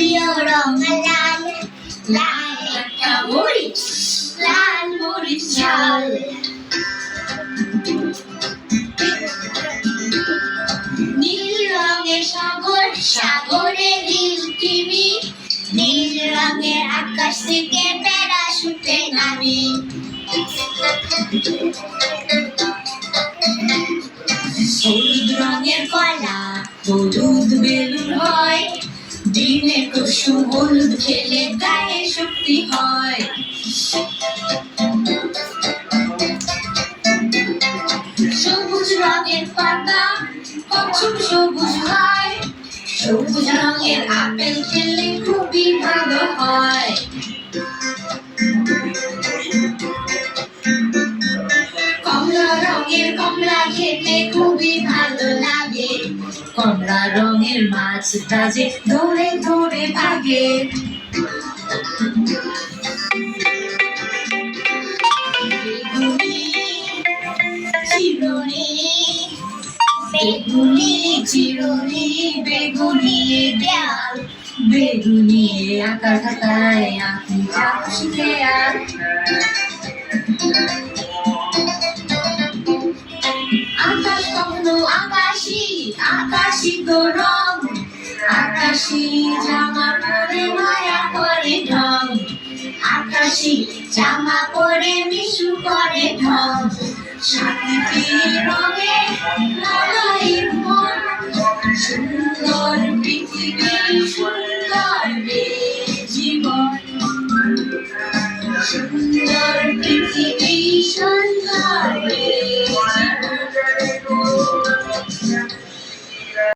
রং লাল লাল একটা মরিচ লাল মরিচ নীল রঙের সাগর সাগরে নীল টিভি নীল রঙের আকাশ থেকে প্যারাশুটে নামি হলুদ কুসুম হলুদ খেলে গায়ে শক্তি হয়? সবুজ রঙের পাতা, কচ্ছপ সবুজ হয়। সবুজ রঙের আপেল খেলে খুবই ভালো হয়। কমলা রঙের কমলা খেতে খুবই ভালো লাগে। কমলা রঙের মাছটা যে ধরে ধরে ভাগে। বেগুনি চিরুনি, বেগুনি দেয়াল। বেগুনি আঁকা ঢাকায় আঁকি চাষিকে আর আকাশি তো রং আকাশি জামা পরে মায়া করে ঢং, আকাশি জামা পরে মিশু করে ঢং। শান্তি রঙে লড়াই মন সুন্দর পৃথিবী, সুন্দর জীবন। সুন্দর